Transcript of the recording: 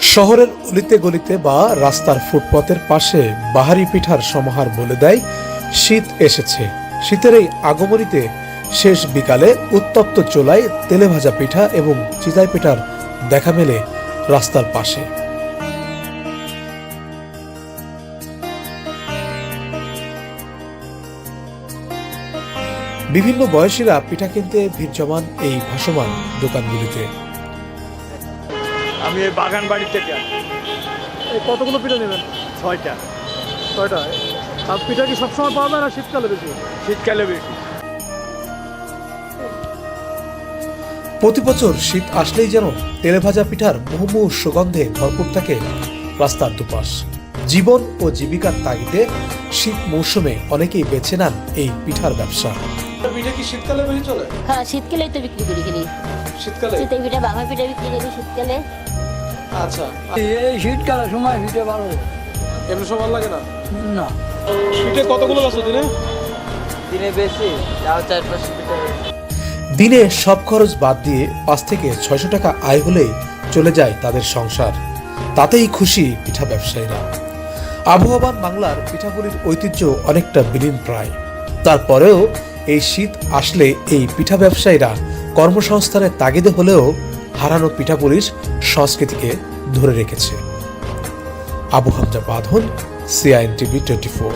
শহরের অলিতে গলিতে বা রাস্তার ফুটপথের পাশে বাহারি পিঠার সমাহার বলে দেয়, শীত এসেছে। শীতের এই আগমনীতে শেষ বিকালে উত্তপ্ত চোলায় তেলে ভাজা পিঠা এবং চিতাই পিঠার দেখা মেলে রাস্তার পাশে। বিভিন্ন বয়সীরা পিঠা কিনতে ভিড় জমান এই ভাসমান দোকানগুলিতে। আমি এই বাগান বাড়ি থেকে কতগুলো পিঠা নেবেন? ছয়টা। ছয়টা। আর পিঠা কি সবসময় পাওয়া যায় না শীতকালে বেশি? শীতকালে বেশি। প্রতি বছর শীত আসলেই যেন তেলে ভাজা পিঠার মুহুমুহু সুগন্ধে ভরপুর থাকে রাস্তার দুপাশ। জীবন ও জীবিকার তাগিদে শীত মৌসুমে অনেকেই বেছে নেন এই পিঠার ব্যবসা। পিঠা কি শীতকালে বেশি চলে? হ্যাঁ শীতকালেই তো বিক্রি করি শীতকালে? পিঠা বাঘা পিঠা বিক্রি করি শীতকালে। আচ্ছা। এই শীতকালে সময় পিঠে ভালো এমনি সময় লাগে না? না। পিঠে কতগুলো আছে দিনে? দিনে বেশি তাও চার পাঁচশো দিনে সব খরচ বাদ দিয়ে পাঁচ থেকে ছয়শো টাকা আয় হলেই চলে যায় তাদের সংসার। তাতেই খুশি পিঠা ব্যবসায়ীরা। আবহাওয়াবান বাংলার পিঠাপুলির ঐতিহ্য অনেকটা বিলীন প্রায় তারপরেও এই শীত আসলে এই পিঠা ব্যবসায়ীরা কর্মসংস্থানের তাগিদে হলেও হারানো পিঠাপুলির সংস্কৃতিকে ধরে রেখেছে। আবু হামজা বাঁধন সিআইএন টিভি টোয়েন্টি ফোর।